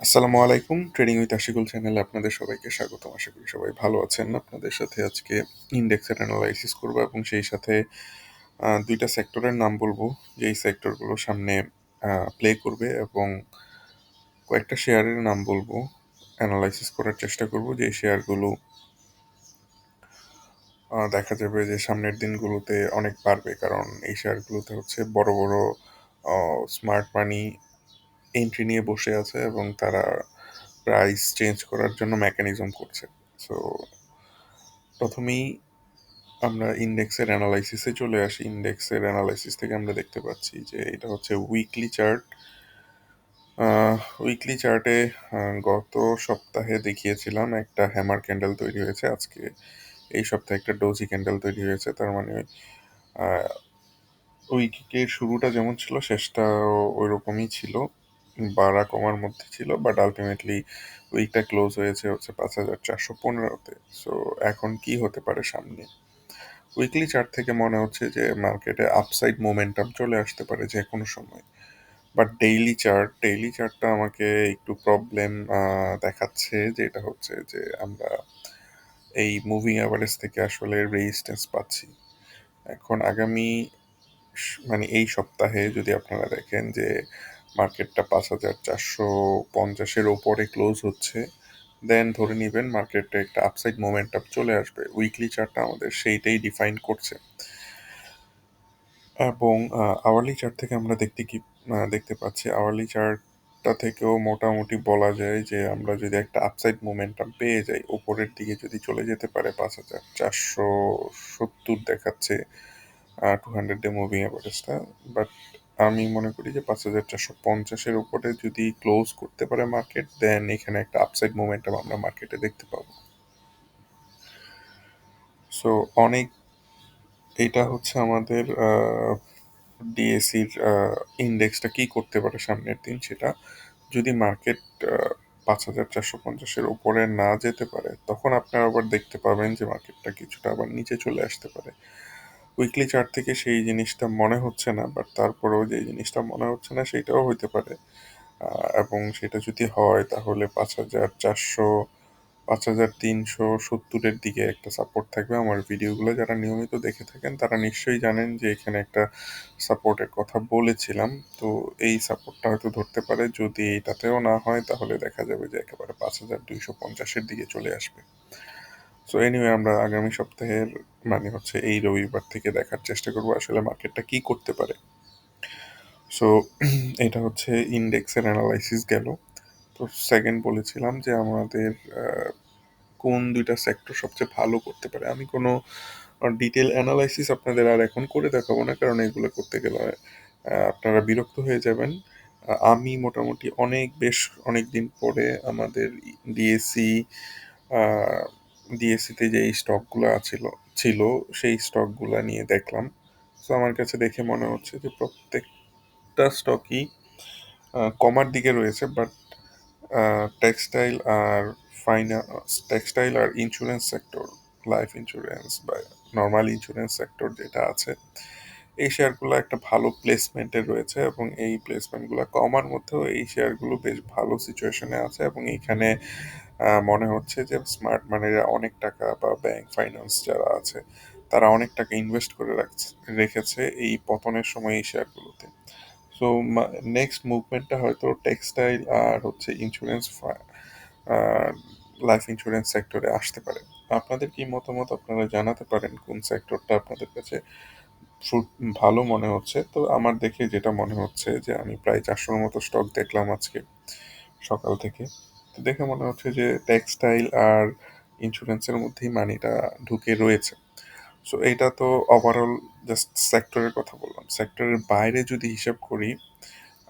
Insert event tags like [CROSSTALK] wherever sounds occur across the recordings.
আসসালামু আলাইকুম trading with Ashikul চ্যানেলে আপনাদের সবাইকে স্বাগতম। আশা করি সবাই ভালো আছেন। আপনাদের সাথে আজকে ইন্ডেক্সের অ্যানালাইসিস করব এবং সেই সাথে দুইটা সেক্টরের নাম বলব। যেই সেক্টরগুলো সামনে প্লে করবে এবং কয়েকটা শেয়ারের নাম বলব। অ্যানালাইসিস করার চেষ্টা করব। যে শেয়ারগুলো দেখা যাবে যে সামনের দিনগুলোতে অনেক বাড়বে। কারণ এই শেয়ারগুলোতে হচ্ছে বড় বড় স্মার্ট মানি এন্ট্রি নিয়ে বসে আছে এবং তারা প্রাইস চেঞ্জ করার জন্য মেকানিজম করছে। সো প্রথমেই আমরা ইন্ডেক্সের অ্যানালাইসিসে চলে আসি। ইন্ডেক্সের অ্যানালাইসিস থেকে আমরা দেখতে পাচ্ছি যে এটা হচ্ছে উইকলি চার্ট উইকলি চার্টে গত সপ্তাহে দেখিয়েছিলাম একটা হ্যামার ক্যান্ডেল তৈরি হয়েছে। আজকে এই সপ্তাহে একটা ডোজি ক্যান্ডেল তৈরি হয়েছে। তার মানে উইকের শুরুটা যেমন ছিল, শেষটাও ওই রকমই ছিল। বাড়া কমার মধ্যে ছিল বাট আলটিমেটলি উইকটা ক্লোজ হয়েছে হচ্ছে পাঁচ হাজার চারশো পনেরোতে। সো এখন কি হতে পারে সামনে? উইকলি চার্ট থেকে মনে হচ্ছে যে মার্কেটে আপসাইড মোমেন্টাম চলে আসতে পারে যে কোনো সময়। বাট ডেইলি চার্ট ডেইলি চার্টটা আমাকে একটু প্রবলেম দেখাচ্ছে যেটা হচ্ছে যে আমরা এই মুভিং অ্যাভারেজ থেকে আসলে রেজিস্ট্যান্স পাচ্ছি। এখন আগামী মানে এই সপ্তাহে যদি আপনারা দেখেন যে মার্কেটটা পাঁচ হাজার চারশো পঞ্চাশের ওপরে ক্লোজ হচ্ছে। দেন ধরে নেবেন মার্কেটে একটা আপসাইড মোমেন্টাম চলে আসবে। উইকলি চার্টটা আমাদের সেইটাই ডিফাইন করছে। এবং আওয়ারলি চার্ট থেকে আমরা দেখতে কি দেখতে পাচ্ছি আওয়ারলি চার্টটা থেকেও মোটামুটি বলা যায় যে আমরা যদি একটা আপসাইড মোমেন্টাম পেয়ে যাই উপরের দিকে যদি চলে যেতে পারে পাঁচ হাজার চারশো সত্তর দেখাচ্ছে টু হান্ড্রেড ডে মুভিং অ্যাভারেজটা বাট আমি মনে করি যে পাঁচ হাজার চারশো পঞ্চাশের উপরে যদি ক্লোজ করতে পারে মার্কেট দেন এখানে একটা আপসাইড মোমেন্টাম আমরা মার্কেটে দেখতে পাবো। সো অনেক, এটা হচ্ছে আমাদের ডিএসির ইন্ডেক্সটা কি করতে পারে সামনের দিন সেটা। যদি মার্কেট পাঁচ হাজার চারশো পঞ্চাশের উপরে না যেতে পারে, তখন আপনারা আবার দেখতে পাবেন যে মার্কেটটা কিছুটা আবার নিচে চলে আসতে পারে। উইকলি চার্ট থেকে সেই জিনিসটা মনে হচ্ছে না বাট তারপরেও যে জিনিসটা মনে হচ্ছে না সেটাও হইতে পারে। এবং সেটা যদি হয় তাহলে পাঁচ হাজার চারশো, পাঁচ হাজার তিনশো সত্তরের দিকে একটা সাপোর্ট থাকবে। আমার ভিডিওগুলো যারা নিয়মিত দেখে থাকেন তারা নিশ্চয়ই জানেন যে এখানে একটা সাপোর্টের কথা বলেছিলাম। তো এই সাপোর্টটা হয়তো ধরতে পারে। যদি এটাতেও না হয় তাহলে দেখা যাবে যে একেবারে পাঁচ হাজার দুইশো পঞ্চাশের দিকে চলে আসবে। সো এনিওয়ে আমরা আগামী সপ্তাহের মানে হচ্ছে এই রবিবার থেকে দেখার চেষ্টা করব আসলে মার্কেটটা কি করতে পারে। সো [CLEARS THROAT] এটা হচ্ছে ইন্ডেক্সের অ্যানালাইসিস গেল। তো সেকেন্ড বলেছিলাম যে আমাদের কোন দুইটা সেক্টর সবচেয়ে ভালো করতে পারে। আমি কোনো ডিটেল অ্যানালাইসিস আপনাদের আর এখন করে দেখাবো না, কারণ এগুলো করতে গেলে আপনারা বিরক্ত হয়ে যাবেন। আমি মোটামুটি অনেক বেশ অনেক দিন পরে আমাদের ডিএসসি ডিএসসিতে যে স্টকগুলো আছিল, ছিল, সেই স্টকগুলো নিয়ে দেখলাম। সো আমার কাছে দেখে মনে হচ্ছে যে প্রত্যেকটা স্টকই কমার দিকে রয়েছে বাট টেক্সটাইল আর ফাইন্যান্স টেক্সটাইল আর ইন্স্যুরেন্স সেক্টর লাইফ ইন্স্যুরেন্স বা নর্মাল ইন্স্যুরেন্স সেক্টর যেটা আছে এই শেয়ারগুলো একটা ভালো প্লেসমেন্টে রয়েছে এবং এই প্লেসমেন্টগুলো কমার মধ্যেও এই শেয়ারগুলো বেশ ভালো সিচুয়েশনে আছে এবং আহ, মনে হচ্ছে যে স্মার্ট মানিরা অনেক টাকা বা ব্যাংক ফাইন্যান্স যারা আছে তারা অনেক টাকা ইনভেস্ট করে রাখছে রেখেছে এই পতনের সময় এই শেয়ারগুলোতে। সো নেক্সট মুভমেন্টটা হয়তো টেক্সটাইল আর হচ্ছে ইন্স্যুরেন্স লাইফ ইন্স্যুরেন্স সেক্টরে আসতে পারে। আপনাদের কি মতামত আপনারা জানাতে পারেন কোন সেক্টরটা আপনাদের কাছে ভালো মনে হচ্ছে। তো আমার দেখে যেটা মনে হচ্ছে যে, আমি প্রায় চারশোর মতো স্টক দেখলাম আজকে সকাল থেকে। তো দেখে মনে হচ্ছে যে টেক্সটাইল আর ইন্স্যুরেন্সের মধ্যেই মানিটা ঢুকে রয়েছে। সো এইটা তো ওভারঅল জাস্ট সেক্টরের কথা বললাম। সেক্টরের বাইরে যদি হিসাব করি,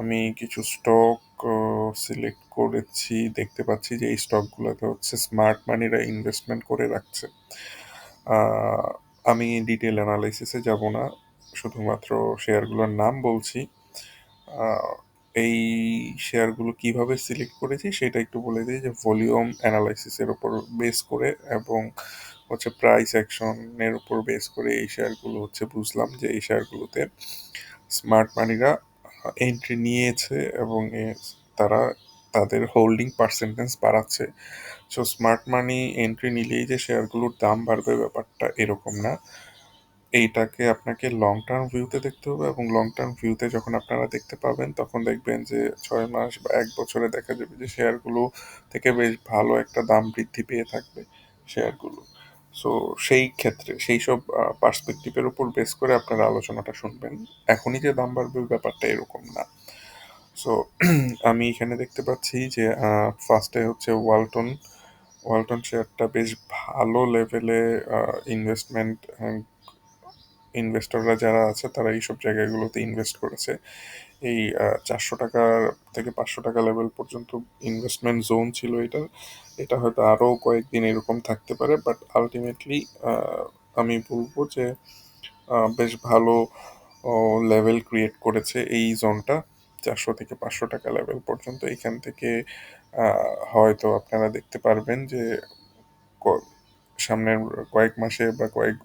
আমি কিছু স্টক সিলেক্ট করেছি, দেখতে পাচ্ছি যে, এই স্টকগুলোতে হচ্ছে স্মার্ট মানিরা ইনভেস্টমেন্ট করে রাখছে। আমি ডিটেল অ্যানালাইসিসে যাব না, শুধুমাত্র শেয়ারগুলোর নাম বলছি। এই শেয়ারগুলো কীভাবে সিলেক্ট করেছি সেটা একটু বলে দিই যে ভলিউম অ্যানালাইসিসের উপর বেস করে এবং হচ্ছে প্রাইস অ্যাকশনের উপর বেস করে এই শেয়ারগুলো হচ্ছে বুঝলাম যে এই শেয়ারগুলোতে স্মার্ট মানিরা এন্ট্রি নিয়েছে এবং তারা তাদের হোল্ডিং পার্সেন্টেজ বাড়াচ্ছে। সো স্মার্ট মানি এন্ট্রি নিলেই যে শেয়ারগুলোর দাম বাড়বে ব্যাপারটা এরকম না। এইটাকে আপনাকে লং টার্ম ভিউতে দেখতে হবে এবং লং টার্ম ভিউতে যখন আপনারা দেখতে পাবেন, তখন দেখবেন যে ছয় মাস বা এক বছরে দেখা যাবে যে শেয়ারগুলো থেকে বেশ ভালো একটা দাম বৃদ্ধি পেয়ে থাকবে শেয়ারগুলো সো সেই ক্ষেত্রে, সেই সব পার্সপেক্টিভের উপর বেস করে আপনারা আলোচনাটা শুনবেন। এখনই যে দাম বাড়বে ব্যাপারটা এরকম না। সো [CLEARS THROAT] আমি এখানে দেখতে পাচ্ছি যে ফার্স্টে হচ্ছে ওয়ালটন ওয়ালটন শেয়ারটা বেশ ভালো লেভেলে ইনভেস্টমেন্ট ইনভেস্টররা যারা আছে, তারা এইসব জায়গাগুলোতে ইনভেস্ট করেছে। এই চারশো টাকা থেকে পাঁচশো টাকা লেভেল পর্যন্ত ইনভেস্টমেন্ট জোন ছিল এটা। এটা হয়তো আরও কয়েকদিন এরকম থাকতে পারে বাট আলটিমেটলি আমি বলব যে বেশ ভালো লেভেল ক্রিয়েট করেছে এই জোনটা চারশো থেকে পাঁচশো টাকা লেভেল পর্যন্ত এখান থেকে হয়তো আপনারা দেখতে পারবেন যে সামনের কয়েক মাসে বা কয়েক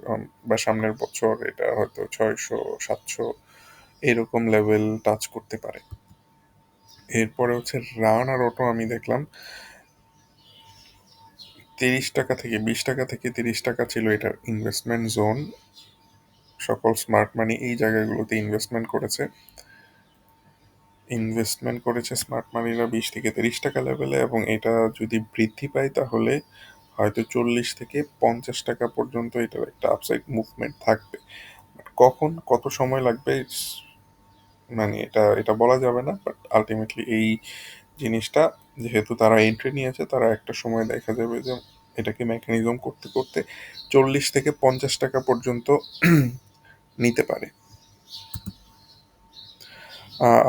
বা সামনের বছর এটা হয়তো ছয়শো, সাতশো এরকম লেভেল টাচ করতে পারে। এরপরে হচ্ছে রান আর অটো আমি দেখলাম, তিরিশ টাকা থেকে, বিশ টাকা থেকে তিরিশ টাকা ছিল এটার ইনভেস্টমেন্ট জোন সকল স্মার্ট মানি এই জায়গাগুলোতে ইনভেস্টমেন্ট করেছে। ইনভেস্টমেন্ট করেছে স্মার্ট মানিরা বিশ থেকে তিরিশ টাকা লেভেলে এবং এটা যদি বৃদ্ধি পায় তাহলে হয়তো চল্লিশ থেকে পঞ্চাশ টাকা পর্যন্ত এটার একটা আপসাইড মুভমেন্ট থাকবে। কখন, কত সময় লাগবে মানে এটা এটা বলা যাবে না বাট আলটিমেটলি এই জিনিসটা, যেহেতু তারা এন্ট্রি নিয়েছে, তারা একটা সময় দেখা যাবে যে এটাকে মেকানিজম করতে করতে চল্লিশ থেকে পঞ্চাশ টাকা পর্যন্ত নিতে পারে।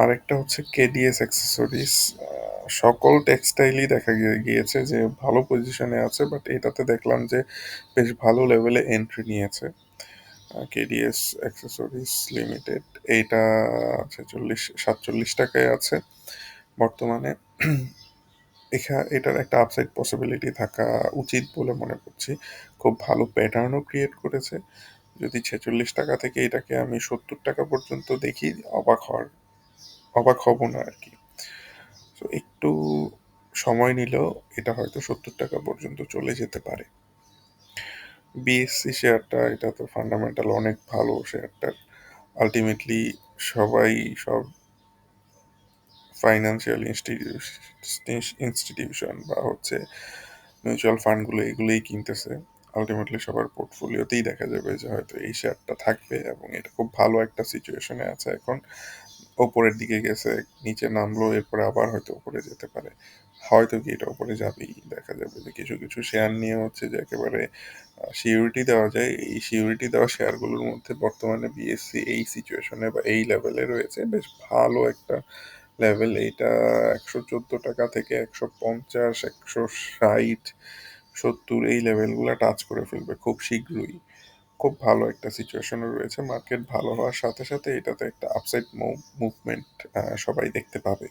আরেকটা হচ্ছে কেডিএস অ্যাক্সেসরিজ সকল টেক্সটাইলই দেখা গিয়েছে যে ভালো পজিশনে আছে বাট এটাতে দেখলাম যে বেশ ভালো লেভেলে এন্ট্রি নিয়েছে কেডিএস অ্যাক্সেসরিজ লিমিটেড এইটা ছেচল্লিশ সাতচল্লিশ টাকায় আছে বর্তমানে। এখা এটার একটা আপসাইড পসিবিলিটি থাকা উচিত বলে মনে করছি। খুব ভালো প্যাটার্নও ক্রিয়েট করেছে। যদি ছেচল্লিশ টাকা থেকে এটাকে আমি সত্তর টাকা পর্যন্ত দেখি, অবাক হওয়ার অবাক হব না আর কি। তো একটু সময় নিলেও এটা হয়তো সত্তর টাকা পর্যন্ত চলে যেতে পারে। বিএসসি শেয়ারটা এটা তো ফান্ডামেন্টাল অনেক ভালো শেয়ারটার আলটিমেটলি সবাই সব ফাইন্যান্সিয়াল ইনস্টিটিউশন বা হচ্ছে মিউচুয়াল ফান্ডগুলো এগুলোই কিনতেছে। আলটিমেটলি সবার পোর্টফোলিওতেই দেখা যাবে যে হয়তো এই শেয়ারটা থাকবে এবং এটা খুব ভালো একটা সিচুয়েশনে আছে এখন। ওপরের দিকে গেছে, নিচে নামলো, এরপরে আবার হয়তো উপরে যেতে পারে। হয়তো কি এটা উপরে যাবেই, দেখা যাবে যে কিছু কিছু শেয়ার নিয়ে হচ্ছে যে একেবারে সিউরিটি দেওয়া যায়। এই সিউরিটি দেওয়া শেয়ারগুলোর মধ্যে বর্তমানে বিএসসি এই সিচুয়েশনে বা এই লেভেলে রয়েছে। বেশ ভালো একটা লেভেল এইটা একশো চোদ্দ টাকা থেকে একশো পঞ্চাশ, একশো ষাট, সত্তর এই লেভেলগুলো টাচ করে ফেলবে খুব শীঘ্রই। খুব ভালো একটা সিচুয়েশনে রয়েছে। মার্কেট ভালো হওয়ার সাথে সাথে এটাতে একটা আপসাইড মুভমেন্ট সবাই দেখতে পাবে।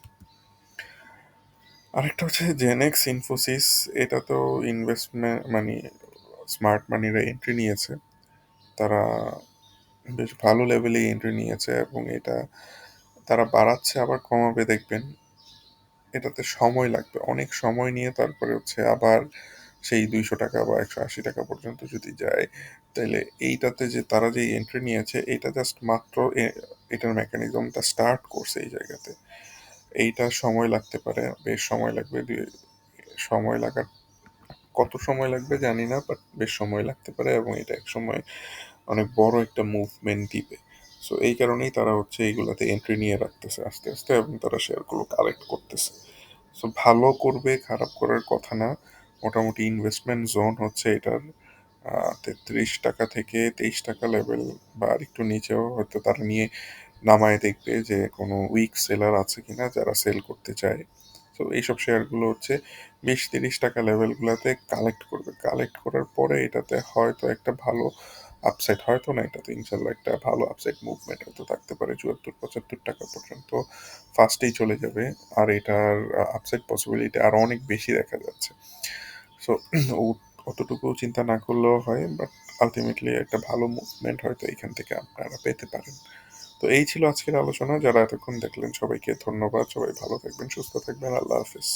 আরেকটা হচ্ছে জেনেক্স ইনফোসিস এটা তো ইনভেস্টমেন্ট মানে স্মার্ট মানিরা এন্ট্রি নিয়েছে। তারা বেশ ভালো লেভেলে এন্ট্রি নিয়েছে এবং এটা তারা বাড়াচ্ছে, আবার কমাবে দেখবেন। এটাতে সময় লাগবে। অনেক সময় নিয়ে তারপরে হচ্ছে আবার সেই দুইশো টাকা বা একশো আশি টাকা পর্যন্ত যদি যায়, তাহলে এইটাতে যে তারা যে এন্ট্রি নিয়েছে এটা জাস্ট মাত্র এটার মেকানিজমটা স্টার্ট করছে এই জায়গাতে। এইটা সময় লাগতে পারে, বেশ সময় লাগবে সময় লাগার, কত সময় লাগবে জানি না বাট বেশ সময় লাগতে পারে এবং এটা এক সময় অনেক বড় একটা মুভমেন্ট দিবে। সো এই কারণেই তারা হচ্ছে এইগুলাতে এন্ট্রি নিয়ে রাখতেছে আস্তে আস্তে এবং তারা শেয়ারগুলো কালেক্ট করতেছে। সো ভালো করবে, খারাপ করার কথা না মোটামুটি ইনভেস্টমেন্ট জোন হচ্ছে এটার তেত্রিশ টাকা থেকে তেইশ টাকা লেভেল বা একটু নিচেও হয়তো তারা নিয়ে নামায় দেখবে যে কোনো উইক সেলার আছে কিনা যারা সেল করতে চায়। তো এইসব শেয়ারগুলো হচ্ছে বিশ তিরিশ টাকা লেভেলগুলোতে কালেক্ট করবে। কালেক্ট করার পরে এটাতে হয়তো একটা ভালো আপসাইড হয়তো না এটাতে ইনশাল্লাহ একটা ভালো আপসাইড মুভমেন্ট হয়তো থাকতে পারে চুয়াত্তর, পঁচাত্তর টাকা পর্যন্ত ফার্স্টেই চলে যাবে। আর এটার আপসাইড পসিবিলিটি আরও অনেক বেশি দেখা যাচ্ছে। সো [CLEARS THROAT] অতটুকু চিন্তা না করলেও হয় বাট আলটিমেটলি একটা ভালো মুভমেন্ট হয়তো এখান থেকে আপনারা পেতে পারেন। তো এই ছিল আজকের আলোচনা, যারা এতক্ষণ দেখলেন সবাইকে ধন্যবাদ, সবাই ভালো থাকবেন, সুস্থ থাকবেন, আল্লাহ হাফিজ।